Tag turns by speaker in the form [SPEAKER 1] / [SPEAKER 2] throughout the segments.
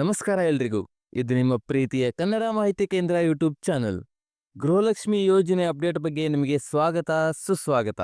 [SPEAKER 1] ನಮಸ್ಕಾರ ಎಲ್ರಿಗೂ. ಇದು ನಿಮ್ಮ ಪ್ರೀತಿಯ ಕನ್ನಡ ಮಾಹಿತಿ ಕೇಂದ್ರ ಯೂಟ್ಯೂಬ್ ಚಾನಲ್. ಗೃಹಲಕ್ಷ್ಮಿ ಯೋಜನೆ ಅಪ್ಡೇಟ್ ಬಗ್ಗೆ ನಿಮಗೆ ಸ್ವಾಗತ, ಸುಸ್ವಾಗತ.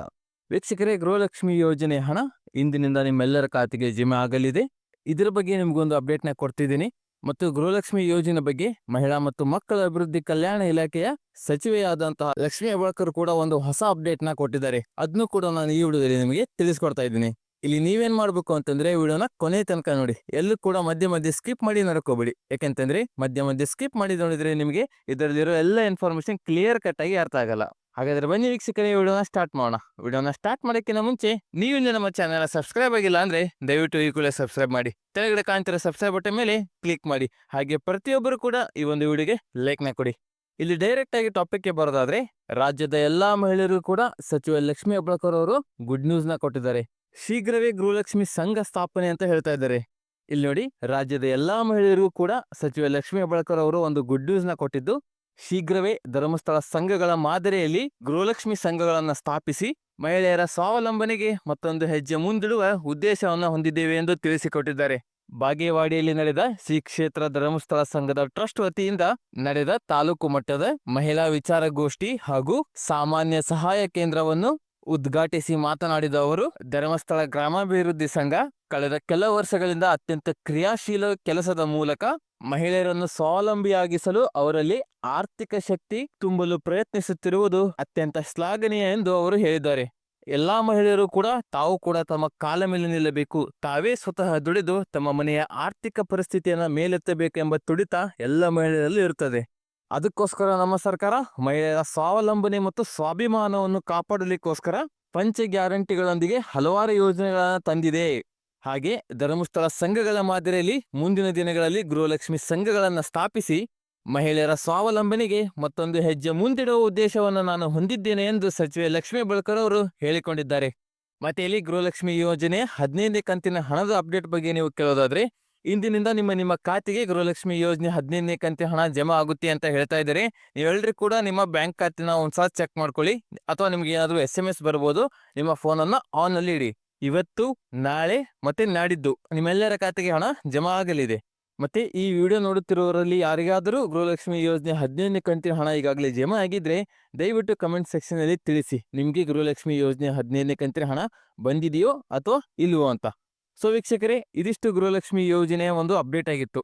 [SPEAKER 1] ವೀಕ್ಷಕರೇ, ಗೃಹಲಕ್ಷ್ಮಿ ಯೋಜನೆ ಹಣ ಇಂದಿನಿಂದ ನಿಮ್ಮೆಲ್ಲರ ಖಾತೆಗೆ ಜಮೆ ಆಗಲಿದೆ. ಇದರ ಬಗ್ಗೆ ನಿಮಗೊಂದು ಅಪ್ಡೇಟ್ನ ಕೊಡ್ತಿದ್ದೀನಿ. ಮತ್ತು ಗೃಹಲಕ್ಷ್ಮಿ ಯೋಜನೆ ಬಗ್ಗೆ ಮಹಿಳಾ ಮತ್ತು ಮಕ್ಕಳ ಅಭಿವೃದ್ಧಿ ಕಲ್ಯಾಣ ಇಲಾಖೆಯ ಸಚಿವೆಯಾದಂತಹ ಲಕ್ಷ್ಮಿ ಹೆಬ್ಬಾಳ್ಕರ್ ಕೂಡ ಒಂದು ಹೊಸ ಅಪ್ಡೇಟ್ನ ಕೊಟ್ಟಿದ್ದಾರೆ. ಅದನ್ನು ಕೂಡ ನಾನು ಈ ವಿಡಿಯೋದಲ್ಲಿ ನಿಮಗೆ ತಿಳಿಸ್ಕೊಡ್ತಾ ಇದ್ದೀನಿ. ಇಲ್ಲಿ ನೀವೇನ್ ಮಾಡ್ಬೇಕು ಅಂತಂದ್ರೆ ವಿಡಿಯೋನ ಕೊನೆ ತನಕ ನೋಡಿ. ಎಲ್ಲೂ ಕೂಡ ಮಧ್ಯ ಮಧ್ಯೆ ಸ್ಕಿಪ್ ಮಾಡಿ ನೋಡ್ಕೋಬೇಡಿ. ಯಾಕೆಂತಂದ್ರೆ ಮಧ್ಯ ಮಧ್ಯೆ ಸ್ಕಿಪ್ ಮಾಡಿ ನೋಡಿದ್ರೆ ನಿಮಗೆ ಇದರಲ್ಲಿರೋ ಎಲ್ಲ ಇನ್ಫಾರ್ಮೇಶನ್ ಕ್ಲಿಯರ್ ಕಟ್ ಆಗಿ ಅರ್ಥ ಆಗಲ್ಲ. ಹಾಗಾದ್ರೆ ಬನ್ನಿ ವೀಕ್ಷಕರೇ, ವಿಡಿಯೋನ ಸ್ಟಾರ್ಟ್ ಮಾಡೋಣ. ವಿಡಿಯೋನ ಸ್ಟಾರ್ಟ್ ಮಾಡೋಕ್ಕಿಂತ ಮುಂಚೆ ನೀವು ನಮ್ಮ ಚಾನೆಲ್ ಸಬ್ಸ್ಕ್ರೈಬ್ ಆಗಿಲ್ಲ ಅಂದ್ರೆ ದಯವಿಟ್ಟು ಈ ಕೂಡಲೇ ಸಬ್ಸ್ಕ್ರೈಬ್ ಮಾಡಿ. ಕೆಳಗಡೆ ಕಾಣ್ತಿರೋ ಸಬ್ಸ್ಕ್ರೈಬ್ ಬಟನ್ ಮೇಲೆ ಕ್ಲಿಕ್ ಮಾಡಿ. ಹಾಗೆ ಪ್ರತಿಯೊಬ್ಬರು ಕೂಡ ಈ ಒಂದು ವಿಡಿಯೋಗೆ ಲೈಕ್ನ ಕೊಡಿ. ಇಲ್ಲಿ ಡೈರೆಕ್ಟ್ ಆಗಿ ಟಾಪಿಕ್ಗೆ ಬರೋದಾದ್ರೆ ರಾಜ್ಯದ ಎಲ್ಲಾ ಮಹಿಳೆಯರು ಕೂಡ ಸಚಿವ ಲಕ್ಷ್ಮಿ ಅಬ್ಳಕರ್ ಅವರು ಗುಡ್ ನ್ಯೂಸ್ನ ಕೊಟ್ಟಿದ್ದಾರೆ. ಶೀಘ್ರವೇ ಗೃಹಲಕ್ಷ್ಮಿ ಸಂಘ ಸ್ಥಾಪನೆ ಅಂತ ಹೇಳ್ತಾ ಇದ್ದಾರೆ. ಇಲ್ಲಿ ನೋಡಿ, ರಾಜ್ಯದ ಎಲ್ಲಾ ಮಹಿಳೆಯರಿಗೂ ಕೂಡ ಸಚಿವ ಲಕ್ಷ್ಮೀ ಹೆಬ್ಬಾಳ್ಕರ್ ಅವರು ಒಂದು ಗುಡ್ ನ್ಯೂಸ್ನ ಕೊಟ್ಟಿದ್ದು. ಶೀಘ್ರವೇ ಧರ್ಮಸ್ಥಳ ಸಂಘಗಳ ಮಾದರಿಯಲ್ಲಿ ಗೃಹಲಕ್ಷ್ಮಿ ಸಂಘಗಳನ್ನ ಸ್ಥಾಪಿಸಿ ಮಹಿಳೆಯರ ಸ್ವಾವಲಂಬನೆಗೆ ಮತ್ತೊಂದು ಹೆಜ್ಜೆ ಮುಂದಿಡುವ ಉದ್ದೇಶವನ್ನ ಹೊಂದಿದ್ದೇವೆ ಎಂದು ತಿಳಿಸಿಕೊಟ್ಟಿದ್ದಾರೆ. ಬಾಗೇವಾಡಿಯಲ್ಲಿ ನಡೆದ ಶ್ರೀ ಕ್ಷೇತ್ರ ಧರ್ಮಸ್ಥಳ ಸಂಘದ ಟ್ರಸ್ಟ್ ವತಿಯಿಂದ ನಡೆದ ತಾಲೂಕು ಮಟ್ಟದ ಮಹಿಳಾ ವಿಚಾರಗೋಷ್ಠಿ ಹಾಗೂ ಸಾಮಾನ್ಯ ಸಹಾಯ ಕೇಂದ್ರವನ್ನು ಉದ್ಘಾಟಿಸಿ ಮಾತನಾಡಿದ ಅವರು, ಧರ್ಮಸ್ಥಳ ಗ್ರಾಮಾಭಿವೃದ್ಧಿ ಸಂಘ ಕಳೆದ ಕೆಲ ವರ್ಷಗಳಿಂದ ಅತ್ಯಂತ ಕ್ರಿಯಾಶೀಲ ಕೆಲಸದ ಮೂಲಕ ಮಹಿಳೆಯರನ್ನು ಸ್ವಾವಲಂಬಿಯಾಗಿಸಲು ಅವರಲ್ಲಿ ಆರ್ಥಿಕ ಶಕ್ತಿ ತುಂಬಲು ಪ್ರಯತ್ನಿಸುತ್ತಿರುವುದು ಅತ್ಯಂತ ಶ್ಲಾಘನೀಯ ಎಂದು ಅವರು ಹೇಳಿದ್ದಾರೆ. ಎಲ್ಲಾ ಮಹಿಳೆಯರು ಕೂಡ ತಾವು ಕೂಡ ತಮ್ಮ ಕಾಲ ಮೇಲೆ ನಿಲ್ಲಬೇಕು. ತಾವೇ ಸ್ವತಃ ದುಡಿದು ತಮ್ಮ ಮನೆಯ ಆರ್ಥಿಕ ಪರಿಸ್ಥಿತಿಯನ್ನು ಮೇಲೆತ್ತಬೇಕೆಂಬ ತುಡಿತ ಎಲ್ಲ ಮಹಿಳೆಯರಲ್ಲೂ ಇರುತ್ತದೆ. ಅದಕ್ಕೋಸ್ಕರ ನಮ್ಮ ಸರ್ಕಾರ ಮಹಿಳೆಯರ ಸ್ವಾವಲಂಬನೆ ಮತ್ತು ಸ್ವಾಭಿಮಾನವನ್ನು ಕಾಪಾಡಲಿಕ್ಕೋಸ್ಕರ ಪಂಚ ಗ್ಯಾರಂಟಿಗಳೊಂದಿಗೆ ಹಲವಾರು ಯೋಜನೆಗಳನ್ನು ತಂದಿದೆ. ಹಾಗೆ ಧರ್ಮಸ್ಥಳ ಸಂಘಗಳ ಮಾದರಿಯಲ್ಲಿ ಮುಂದಿನ ದಿನಗಳಲ್ಲಿ ಗೃಹಲಕ್ಷ್ಮಿ ಸಂಘಗಳನ್ನು ಸ್ಥಾಪಿಸಿ ಮಹಿಳೆಯರ ಸ್ವಾವಲಂಬನೆಗೆ ಮತ್ತೊಂದು ಹೆಜ್ಜೆ ಮುಂದಿಡುವ ಉದ್ದೇಶವನ್ನು ನಾನು ಹೊಂದಿದ್ದೇನೆ ಎಂದು ಸಚಿವೆ ಲಕ್ಷ್ಮೀ ಬಳ್ಕರ್ ಅವರು ಹೇಳಿಕೊಂಡಿದ್ದಾರೆ. ಮತ್ತೆ ಇಲ್ಲಿ ಗೃಹಲಕ್ಷ್ಮಿ ಯೋಜನೆ ಹದಿನೈದನೇ ಕಂತಿನ ಹಣದ ಅಪ್ಡೇಟ್ ಬಗ್ಗೆ ನೀವು ಕೇಳೋದಾದ್ರೆ ಇಂದಿನಿಂದ ನಿಮ್ಮ ನಿಮ್ಮ ಖಾತೆಗೆ ಗೃಹಲಕ್ಷ್ಮಿ ಯೋಜನೆ ಹದಿನೈದನೇ ಕಂತಿನ ಹಣ ಜಮಾ ಆಗುತ್ತೆ ಅಂತ ಹೇಳ್ತಾ ಇದ್ದಾರೆ. ನೀವೆಲ್ಲರೂ ಕೂಡ ನಿಮ್ಮ ಬ್ಯಾಂಕ್ ಖಾತೆನ ಒಂದ್ಸಲ ಚೆಕ್ ಮಾಡ್ಕೊಳ್ಳಿ. ಅಥವಾ ನಿಮ್ಗೆ ಏನಾದರೂ ಎಸ್ ಎಂ ಎಸ್ ಬರ್ಬೋದು, ನಿಮ್ಮ ಫೋನನ್ನು ಆನ್ ಅಲ್ಲಿ ಇಡಿ. ಇವತ್ತು, ನಾಳೆ ಮತ್ತೆ ನಾಡಿದ್ದು ನಿಮ್ಮೆಲ್ಲರ ಖಾತೆಗೆ ಹಣ ಜಮಾ ಆಗಲಿದೆ. ಮತ್ತೆ ಈ ವಿಡಿಯೋ ನೋಡುತ್ತಿರುವವರಲ್ಲಿ ಯಾರಿಗಾದರೂ ಗೃಹಲಕ್ಷ್ಮಿ ಯೋಜನೆ ಹದಿನೈದನೇ ಕಂತಿನ ಹಣ ಈಗಾಗಲೇ ಜಮಾ ಆಗಿದ್ರೆ ದಯವಿಟ್ಟು ಕಮೆಂಟ್ ಸೆಕ್ಷನ್ ಅಲ್ಲಿ ತಿಳಿಸಿ. ನಿಮ್ಗೆ ಗೃಹಲಕ್ಷ್ಮಿ ಯೋಜನೆ ಹದಿನೈದನೇ ಕಂತಿನ ಹಣ ಬಂದಿದೆಯೋ ಅಥವಾ ಇಲ್ವೋ ಅಂತ. ಸೊ ವೀಕ್ಷಕರೇ, ಇದಿಷ್ಟು ಗೃಹಲಕ್ಷ್ಮಿ ಯೋಜನೆಯ ಒಂದು ಅಪ್ಡೇಟ್ ಆಗಿತ್ತು.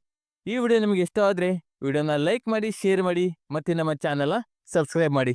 [SPEAKER 1] ಈ ವಿಡಿಯೋ ನಿಮಗೆ ಇಷ್ಟ ಆದರೆ, ವಿಡಿಯೋನ ಲೈಕ್ ಮಾಡಿ, ಶೇರ್ ಮಾಡಿ, ಮತ್ತೆ ನಮ್ಮ ಚಾನಲ ಸಬ್ಸ್ಕ್ರೈಬ್ ಮಾಡಿ.